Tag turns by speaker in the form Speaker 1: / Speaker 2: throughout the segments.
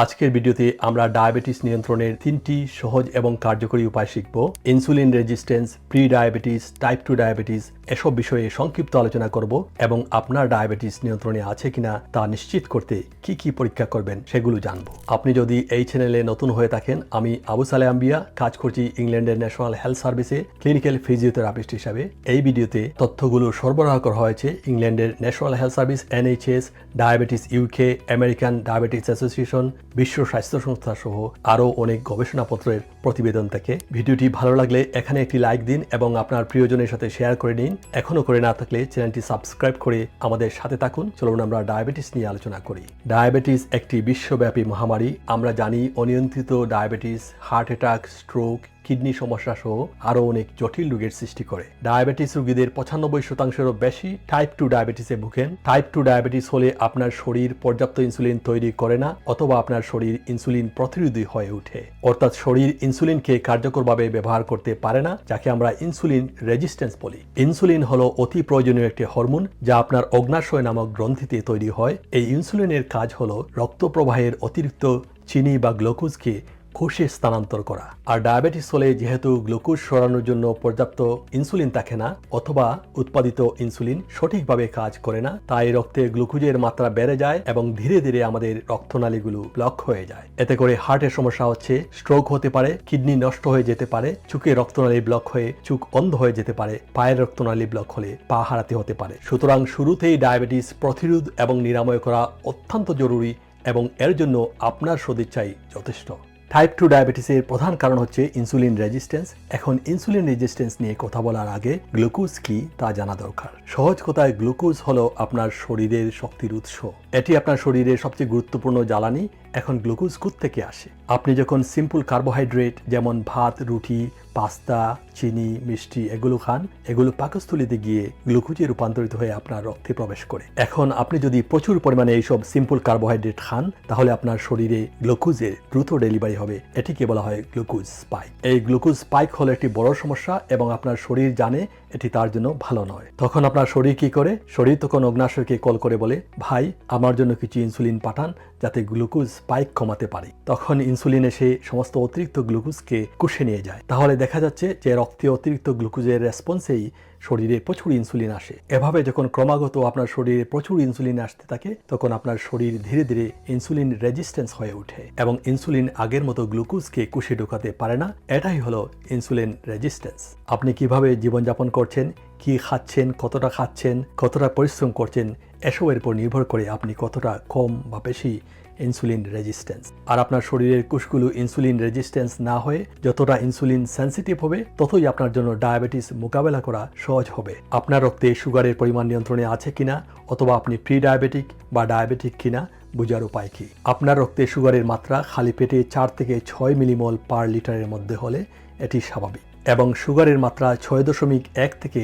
Speaker 1: আজকের ভিডিওতে আমরা ডায়াবেটিস নিয়ন্ত্রণের তিনটি সহজ এবং কার্যকরী উপায় শিখব। Insulin resistance prediabetes type two diabetes এসব বিষয়ে সংক্ষিপ্ত আলোচনা করব এবং আপনার ডায়াবেটিস নিয়ন্ত্রণে আছে কিনা তা নিশ্চিত করতে কি কি পরীক্ষা করবেন সেগুলো জানব। আপনি যদি এই চ্যানেলে নতুন হয়ে থাকেন, আমি আবু সালে আম্বিয়া কাজ করছি ইংল্যান্ডের ন্যাশনাল হেলথ সার্ভিসে ক্লিনিক্যাল ফিজিওথেরাপিস্ট হিসাবে এই ভিডিওতে তথ্যগুলো সরবরাহ করা হয়েছে ইংল্যান্ডের national health service, NHS, diabetes UK, American diabetes association, বিশ্ব স্বাস্থ্য সংস্থা সহ আরও অনেক গবেষণাপত্রের প্রতিবেদন থেকে। ভিডিওটি ভালো লাগলে এখানে একটি লাইক দিন এবং আপনার প্রিয়জনের সাথে শেয়ার করে নিন। এখনও করে না থাকলে চ্যানেলটি সাবস্ক্রাইব করে আমাদের সাথে থাকুন। চলুন আমরা ডায়াবেটিস নিয়ে আলোচনা করি। ডায়াবেটিস একটি বিশ্বব্যাপী মহামারী। আমরা জানি অনিয়ন্ত্রিত diabetes, heart attack, stroke kidney সমস্যা সহ আরও অনেক জটিল রোগের সৃষ্টি করে। ডায়াবেটিস রোগীদের পঁচানব্বই শতাংশেরও বেশি টাইপ টু ডায়াবেটিসে ভুগেন। টাইপ টু ডায়াবেটিস হলে আপনার শরীর পর্যাপ্ত ইনসুলিন তৈরি করে না অথবা আপনার শরীর ইনসুলিন প্রতিরোধী হয়ে ওঠে। অর্থাৎ শরীর ইনসুলিনকে কার্যকরভাবে ব্যবহার করতে পারে না, যাকে আমরা ইনসুলিন রেজিস্ট্যান্স বলি। ইনসুলিন হলো অতি প্রয়োজনীয় একটি হরমোন যা আপনার অগ্নাশয় নামক গ্রন্থিতে তৈরি হয়। এই ইনসুলিনের কাজ হলো রক্ত প্রবাহের অতিরিক্ত চিনি বা গ্লুকোজকে কোষে স্থানান্তর করা। আর ডায়াবেটিস হলে যেহেতু গ্লুকোজ সরানোর জন্য পর্যাপ্ত ইনসুলিন থাকে না, অথবা উৎপাদিত ইনসুলিন সঠিকভাবে কাজ করে না, তাই রক্তে গ্লুকোজের মাত্রা বেড়ে যায় এবং ধীরে ধীরে আমাদের রক্তনালীগুলো ব্লক হয়ে যায়। এতে করে হার্টের সমস্যা হচ্ছে, স্ট্রোক হতে পারে, কিডনি নষ্ট হয়ে যেতে পারে, চুকে রক্তনালী ব্লক হয়ে চুক অন্ধ হয়ে যেতে পারে, পায়ের রক্তনালী ব্লক হলে পা হারাতে হতে পারে। সুতরাং শুরুতেই ডায়াবেটিস প্রতিরোধ এবং নিরাময় করা অত্যন্ত জরুরি এবং এর জন্য আপনার সদিচ্ছাই যথেষ্ট। টাইপ টু ডায়াবেটিসের প্রধান কারণ হচ্ছে ইনসুলিন রেজিস্ট্যান্স এখন ইনসুলিন রেজিস্ট্যান্স নিয়ে কথা বলার আগে গ্লুকোজ কি তা জানা দরকার। সহজ কথায় গ্লুকোজ হলো আপনার শরীরের শক্তির উৎস। এটি আপনার শরীরের সবচেয়ে গুরুত্বপূর্ণ জ্বালানি। এখন গ্লুকোজ থেকে আসে? আপনি যখন সিম্পল কার্বোহাইড্রেট যেমন ভাত, রুটি, পাস্তা, চিনি, মিষ্টি এগুলো খান, এগুলো পাকস্থলিতে গিয়ে গ্লুকোজে রূপান্তরিত হয়ে আপনার রক্তে প্রবেশ করে। এখন আপনি যদি প্রচুর পরিমাণে এইসব সিম্পল কার্বোহাইড্রেট খান, তাহলে আপনার শরীরে গ্লুকোজের দ্রুত ডেলিভারি হবে। এটিকে বলা হয় গ্লুকোজ স্পাইক এই গ্লুকোজ স্পাইক হলো একটি বড় সমস্যা এবং আপনার শরীর জানে এটি তার জন্য ভালো নয়। তখন আপনার শরীর কি করে? শরীর তখন অগ্নাশয়কে কল করে বলে, ভাই, আমার জন্য কিছু ইনসুলিন পাঠান যাতে গ্লুকোজ স্পাইক কমাতে পারে। তখন ইনসুলিন এসে সমস্ত অতিরিক্ত গ্লুকোজকে কুষে নিয়ে যায়। তাহলে দেখা যাচ্ছে যে রক্তে অতিরিক্ত গ্লুকোজের রেসপন্সেই শরীরে প্রচুর ইনসুলিন আসে। এভাবে যখন ক্রমাগত আপনার শরীরে প্রচুর ইনসুলিন আসতে থাকে, তখন আপনার শরীর ধীরে ধীরে ইনসুলিন রেজিস্ট্যান্স হয়ে ওঠে এবং ইনসুলিন আগের মতো গ্লুকোজকে কুশে ঢোকাতে পারে না। এটাই হলো ইনসুলিন রেজিস্ট্যান্স। আপনি কীভাবে জীবনযাপন করছেন, কি খাচ্ছেন, কতটা খাচ্ছেন, কতটা পরিশ্রম করছেন, এসবের উপর নির্ভর করে আপনি কতটা কম বা বেশি ইনসুলিন রেজিস্ট্যান্স। আর আপনার শরীরের কোষগুলো ইনসুলিন রেজিস্ট্যান্স না হয়ে যতটা ইনসুলিন সেন্সিটিভ হবে, ততই আপনার জন্য ডায়াবেটিস মোকাবেলা করা সহজ হবে। আপনার রক্তে সুগারের পরিমাণ নিয়ন্ত্রণে আছে কিনা, অথবা আপনি প্রি ডায়াবেটিক বা ডায়াবেটিক কিনা, বোঝার উপায় কি? আপনার রক্তে সুগারের মাত্রা খালি পেটে চার থেকে ছয় মিলিমল পার লিটারের মধ্যে হলে এটি স্বাভাবিক। এবং সুগারের মাত্রা ছয় দশমিক এক থেকে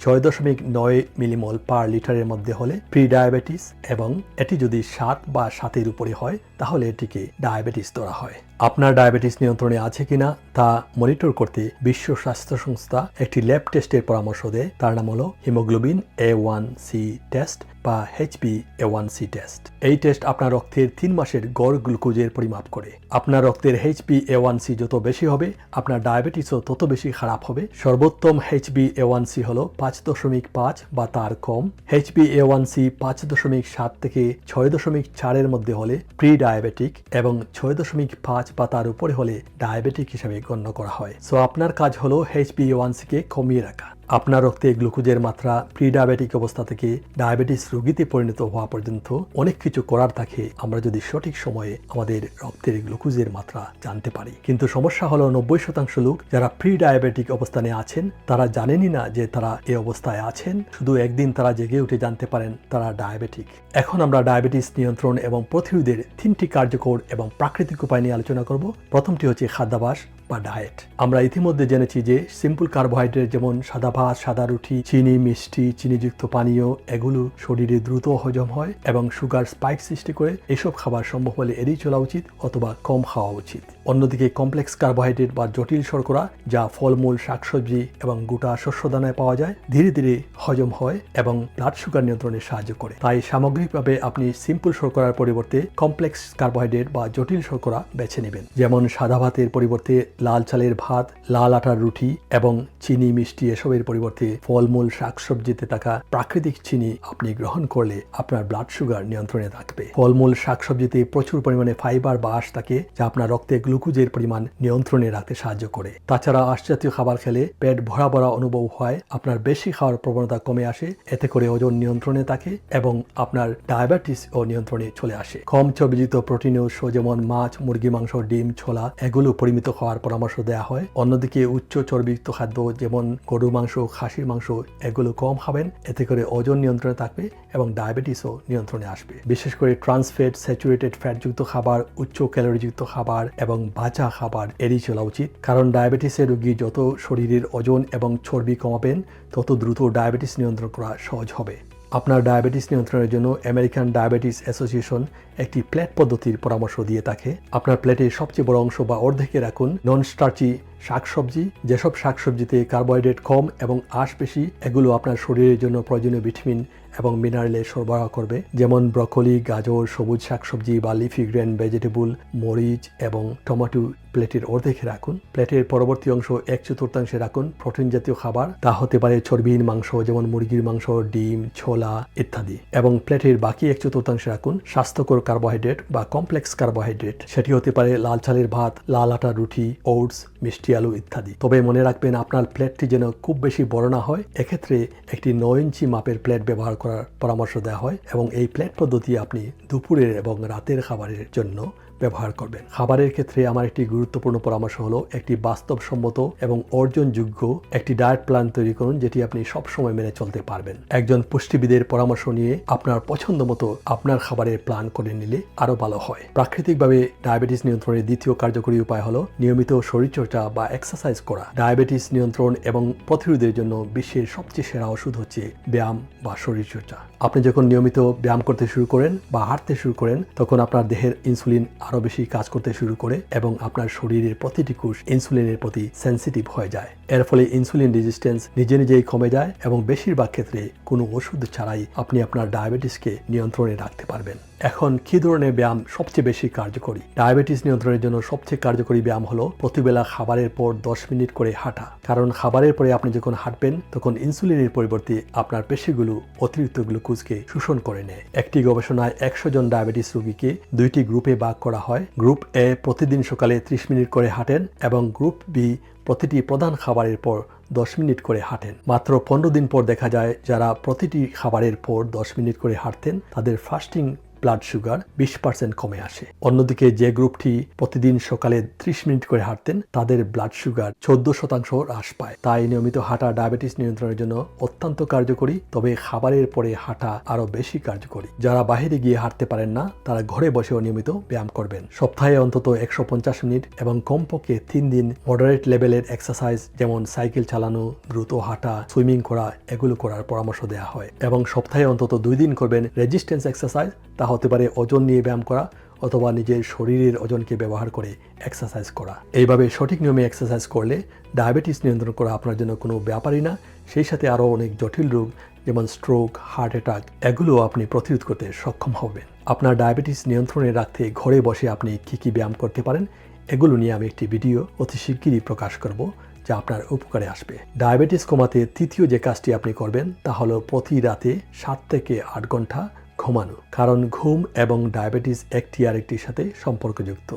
Speaker 1: ছয় দশমিক নয় মিলিমল পার লিটারের মধ্যে হলে প্রি ডায়াবেটিস এবং এটি যদি সাত বা সাতের উপরে হয়, তাহলে এটিকে ডায়াবেটিস ধরা হয়। আপনার ডায়াবেটিস নিয়ন্ত্রণে আছে কিনা তা মনিটর করতে বিশ্ব স্বাস্থ্য সংস্থা একটি ল্যাব টেস্টের পরামর্শ দেয়। তার নাম হলো haemoglobin A one C test বা HB A one C test এই টেস্ট আপনার রক্তের তিন মাসের গড় গ্লুকোজের পরিমাপ করে। আপনার রক্তের এইচপি এ ওয়ান সি যত বেশি হবে, আপনার ডায়াবেটিসও তত বেশি খারাপ হবে। সর্বোত্তম এইচবি এ ওয়ান সি হলো পাঁচ দশমিক পাঁচ বা তার কম। এইচবি এ ওয়ান সি পাঁচ দশমিক সাত থেকে ছয় দশমিক চারের মধ্যে হলে প্রি ডায়াবেটিক এবং ছয় দশমিক পাঁচ বা তার উপরে হলে ডায়াবেটিক হিসাবে গণ্য করা হয়। সো আপনার কাজ হলো এইচবি এ ওয়ান সিকে কমিয়ে রাখা। আপনার রক্তে গ্লুকোজের মাত্রা প্রি ডায়াবেটিক অবস্থা থেকে ডায়াবেটিস রোগীতে পরিণত হওয়া পর্যন্ত অনেক কিছু করার থাকে, আমরা যদি সঠিক সময়ে আমাদের রক্তের গ্লুকোজের মাত্রা জানতে পারি। কিন্তু সমস্যা হলো নব্বই শতাংশ লোক যারা প্রি ডায়াবেটিক অবস্থানে আছেন, তারা জানেনই না যে তারা এই অবস্থায় আছেন, শুধু একদিন তারা জেগে উঠে জানতে পারেন তারা ডায়াবেটিক এখন আমরা ডায়াবেটিস নিয়ন্ত্রণ এবং প্রতিরোধের তিনটি কার্যকর এবং প্রাকৃতিক উপায় নিয়ে আলোচনা করব। প্রথমটি হচ্ছে খাদ্যাভাস বা ডায়েট আমরা ইতিমধ্যে জেনেছি যে সিম্পল কার্বোহাইড্রেট যেমন সাদা ভাত, সাদা রুটি, চিনি, মিষ্টি, চিনিযুক্ত পানীয়, এগুলো শরীরে দ্রুত হজম হয় এবং সুগার স্পাইক সৃষ্টি করে এসব খাবার সম্ভব হলে এড়িয়ে চলা উচিত অথবা কম খাওয়া উচিত। অন্যদিকে কমপ্লেক্স কার্বোহাইড্রেট বা জটিল শর্করা, যা ফলমূল, শাকসবজি এবং গোটা শস্যদানায় পাওয়া যায়, ধীরে ধীরে হজম হয় এবং ব্লাড সুগার নিয়ন্ত্রণে সাহায্য করে। তাই সামগ্রিকভাবে আপনি সিম্পল শর্করার পরিবর্তে কমপ্লেক্স কার্বোহাইড্রেট বা জটিল শর্করা বেছে নেবেন। যেমন সাদা ভাতের পরিবর্তে লাল চালের ভাত, লাল আটার রুটি এবং চিনি মিষ্টি এসবের পরিবর্তে ফলমূল, শাকসবজিতে থাকা প্রাকৃতিক চিনি আপনি গ্রহণ করলে আপনার ব্লাড সুগার নিয়ন্ত্রণে থাকবে। ফলমূল, শাকসবজিতে প্রচুর পরিমাণে ফাইবার বা আশ থাকে, যা আপনার রক্তে গ্লুকোজের পরিমাণ নিয়ন্ত্রণে রাখতে সাহায্য করে। তাছাড়া আশজাতীয় খাবার খেলে পেট ভরা ভরা অনুভব হয়, আপনার বেশি খাওয়ার প্রবণতা কমে আসে, এতে করে ওজন নিয়ন্ত্রণে থাকে এবং আপনার ডায়াবেটিস ও নিয়ন্ত্রণে চলে আসে। কম চর্বিযুক্ত প্রোটিন উৎস যেমন মাছ, মুরগি, মাংস, ডিম, ছোলা, এগুলো পরিমিত খাওয়ার পরামর্শ দেওয়া হয়। অন্যদিকে উচ্চ চর্বিযুক্ত খাদ্য যেমন গরু মাংস, খাসির মাংস, এগুলো কম খাবেন, এতে করে ওজন নিয়ন্ত্রণে থাকবে এবং ডায়াবেটিসও নিয়ন্ত্রণে আসবে। বিশেষ করে ট্রান্সফেট স্যাচুরেটেড ফ্যাটযুক্ত খাবার, উচ্চ ক্যালোরিযুক্ত খাবার এবং বাঁচা খাবার এড়িয়ে চলা উচিত। কারণ ডায়াবেটিসের রোগী যত শরীরের ওজন এবং চর্বি কমাবেন, তত দ্রুত ডায়াবেটিস নিয়ন্ত্রণ করা সহজ হবে। আপনার ডায়াবেটিস নিয়ন্ত্রণের জন্য আমেরিকান ডায়াবেটিস অ্যাসোসিয়েশন একটি প্লেট পদ্ধতির পরামর্শ দিয়ে থাকে। আপনার প্লেটের সবচেয়ে বড় অংশ বা অর্ধেকে রাখুন নন স্টার্চি শাকসবজি, যেসব শাকসবজিতে কার্বোহাইড্রেট কম এবং আঁশ বেশি, এগুলো আপনার শরীরের জন্য প্রয়োজনীয় ভিটামিন এবং মিনারেলের সরবরাহ করবে, যেমন ব্রকলি, গাজর, সবুজ শাকসবজি বা লিফি গ্রেন ভেজিটেবল, মরিচ এবং টমেটো প্লেটের অর্ধেকে রাখুন। প্লেটের পরবর্তী অংশ এক চতুর্থাংশে রাখুন। প্রোটিন জাতীয় খাবার, তা হতে পারে চর্বিহীন মাংস, যেমন মুরগির মাংস, ডিম, ছোলা ইত্যাদি। এবং প্লেটের বাকি এক চতুর্থাংশে রাখুন স্বাস্থ্যকর কার্বোহাইড্রেট বা কমপ্লেক্স কার্বোহাইড্রেট। সেটি হতে পারে লাল চালের ভাত, লাল আটা, রুটি, ওটস মিষ্টি আলু ইত্যাদি। তবে মনে রাখবেন, আপনার প্লেটটি যেন খুব বেশি বড় না হয়, এক্ষেত্রে একটি ন ইঞ্চি মাপের প্লেট ব্যবহার করার পরামর্শ দেওয়া হয় এবং এই প্লেট পদ্ধতি আপনি দুপুরের এবং রাতের খাবারের জন্য ব্যবহার করবেন। খাবারের ক্ষেত্রে আমার একটি গুরুত্বপূর্ণ পরামর্শ হলো, একটি বাস্তবসম্মত এবং অর্জনযোগ্য একটি ডায়েট প্ল্যান তৈরি করুন, যেটি আপনি সব সময় মেনে চলতে পারবেন। একজন পুষ্টিবিদের পরামর্শ নিয়ে আপনার পছন্দ মতো আপনার খাবারের প্ল্যান করে নিলে আরও ভালো হয়। প্রাকৃতিকভাবে ডায়াবেটিস নিয়ন্ত্রণের দ্বিতীয় কার্যকরী উপায় হলো নিয়মিত শরীরচর্চা বা এক্সারসাইজ করা। ডায়াবেটিস নিয়ন্ত্রণ এবং প্রতিরোধের জন্য বিশ্বের সবচেয়ে সেরা ওষুধ হচ্ছে ব্যায়াম বা শরীরচর্চা। আপনি যখন নিয়মিত ব্যায়াম করতে শুরু করেন বা হাঁটতে শুরু করেন, তখন আপনার দেহের ইনসুলিন আরও বেশি কাজ করতে শুরু করে এবং আপনার শরীরের প্রতিটি কোষ ইনসুলিনের প্রতি সেন্সিটিভ হয়ে যায়। এর ফলে ইনসুলিন রেজিস্ট্যান্স নিজে নিজেই কমে যায় এবং বেশিরভাগ ক্ষেত্রে কোনো ওষুধ ছাড়াই আপনি আপনার ডায়াবেটিসকে নিয়ন্ত্রণে রাখতে পারবেন। এখন কি ধরনের ব্যায়াম সবচেয়ে বেশি কার্যকরী? ডায়াবেটিস নিয়ন্ত্রণের জন্য সবচেয়ে কার্যকরী ব্যায়াম হলো প্রতিবেলা খাবারের পর দশ মিনিট করে হাঁটা। কারণ খাবারের পরে আপনি যখন হাঁটবেন, তখন ইনসুলিনের পরিবর্তে আপনার পেশিগুলো অতিরিক্ত গ্লুকোজকে শোষণ করে নেয়। একটি গবেষণায় একশো জন ডায়াবেটিস রোগীকে দুইটি গ্রুপে ভাগ করা হয়। গ্রুপ এ প্রতিদিন সকালে ত্রিশ মিনিট করে হাঁটেন এবং গ্রুপ বি প্রতিটি প্রধান খাবারের পর দশ মিনিট করে হাঁটেন। মাত্র পনেরো দিন পর দেখা যায়, যারা প্রতিটি খাবারের পর দশ মিনিট করে হাঁটতেন, তাদের ফাস্টিং ব্লাড সুগার বিশ পার্সেন্ট কমে আসে। অন্যদিকে যে গ্রুপটি প্রতিদিন সকালে ত্রিশ মিনিট করে হাঁটতেন, তাদের ব্লাড সুগার চোদ্দ শতাংশ হ্রাস পায়। তাই নিয়মিত হাঁটা ডায়াবেটিস নিয়ন্ত্রণের জন্য অত্যন্ত কার্যকরী, তবে খাবারের পরে হাঁটা আরও বেশি কার্যকরী। যারা বাহিরে গিয়ে হাঁটতে পারেন না, তারা ঘরে বসেও নিয়মিত ব্যায়াম করবেন। সপ্তাহে অন্তত একশো পঞ্চাশ মিনিট এবং কমপক্ষে তিন দিন মডারেট লেভেলের এক্সারসাইজ যেমন সাইকেল চালানো, দ্রুত হাঁটা সুইমিং করা, এগুলো করার পরামর্শ দেওয়া হয়। এবং সপ্তাহে অন্তত দুই দিন করবেন রেজিস্ট্যান্স এক্সারসাইজ তা হতে পারে ওজন নিয়ে ব্যায়াম করা অথবা নিজের শরীরের ওজনকে ব্যবহার করে এক্সারসাইজ করা। এইভাবে সঠিক নিয়মে এক্সারসাইজ করলে ডায়াবেটিস নিয়ন্ত্রণ করা আপনার জন্য কোনো ব্যাপারই না। সেই সাথে আরও অনেক জটিল রোগ, যেমন স্ট্রোক হার্ট অ্যাটাক এগুলো আপনি প্রতিরোধ করতে সক্ষম হবেন। আপনার ডায়াবেটিস নিয়ন্ত্রণে রাখতে ঘরে বসে আপনি কী কী ব্যায়াম করতে পারেন, এগুলো নিয়ে আমি একটি ভিডিও অতি শিগগিরই প্রকাশ করব, যা আপনার উপকারে আসবে। ডায়াবেটিস কমাতে তৃতীয় যে কাজটি আপনি করবেন, তা হলো প্রতি রাতে সাত থেকে আট ঘণ্টা ঘুমানো, কারণ ঘুম এবং ডায়াবেটিস একটি আরেকটির সাথে সম্পর্কযুক্ত।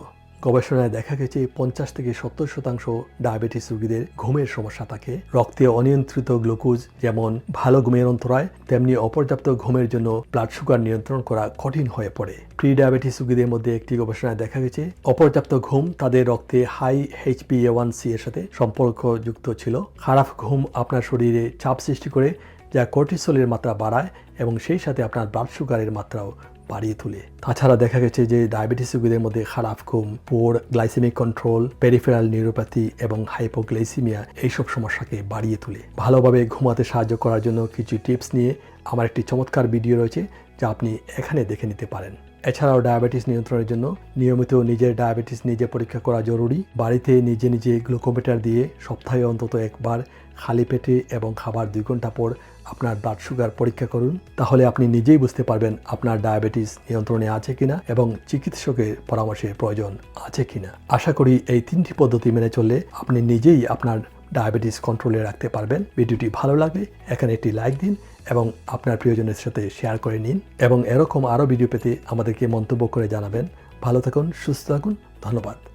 Speaker 1: গবেষণায় দেখা গেছে পঞ্চাশ থেকে সত্তর শতাংশ ডায়াবেটিস রোগীদের ঘুমের সমস্যা থাকে। রক্তে অনিয়ন্ত্রিত গ্লুকোজ যেমন ভালো ঘুমের অন্তরায়, তেমনি অপর্যাপ্ত ঘুমের জন্য ব্লাড সুগার নিয়ন্ত্রণ করা কঠিন হয়ে পড়ে। প্রি ডায়াবেটিস রোগীদের মধ্যে একটি গবেষণায় দেখা গেছে, অপর্যাপ্ত ঘুম তাদের রক্তে high HP one one C সাথে সম্পর্কযুক্ত ছিল। খারাপ ঘুম আপনার শরীরে চাপ সৃষ্টি করে যা কর্টিসলের মাত্রা বাড়ায় এবং সেই সাথে আপনার ব্লাড সুগারের মাত্রাও বাড়িয়ে তোলে। তাছাড়া দেখা গেছে যে ডায়াবেটিস রোগীদের মধ্যে খারাপ ঘুম poor glycaemic control peripheral neuropathy এবং হাইপোগ্লাইসিমিয়া এইসব সমস্যাকে বাড়িয়ে তুলে। ভালোভাবে ঘুমাতে সাহায্য করার জন্য কিছু টিপস নিয়ে আমার একটি চমৎকার ভিডিও রয়েছে যা আপনি এখানে দেখে নিতে পারেন। এছাড়াও ডায়াবেটিস নিয়ন্ত্রণের জন্য নিয়মিত নিজের ডায়াবেটিস নিজে পরীক্ষা করা জরুরি। বাড়িতে নিজে নিজে গ্লুকোমিটার দিয়ে সপ্তাহে অন্তত একবার খালি পেটে এবং খাবার দুই ঘণ্টা পর আপনার ব্লাড সুগার পরীক্ষা করুন, তাহলে আপনি নিজেই বুঝতে পারবেন আপনার ডায়াবেটিস নিয়ন্ত্রণে আছে কিনা এবং চিকিৎসকের পরামর্শের প্রয়োজন আছে কিনা। আশা করি এই তিনটি পদ্ধতি মেনে চললে আপনি নিজেই আপনার ডায়াবেটিস কন্ট্রোলে রাখতে পারবেন। ভিডিওটি ভালো লাগলে এখানে একটি লাইক দিন এবং আপনার প্রিয়জনের সাথে শেয়ার করে নিন এবং এরকম আরও ভিডিও পেতে আমাদেরকে মন্তব্য করে জানাবেন। ভালো থাকুন, সুস্থ থাকুন, ধন্যবাদ।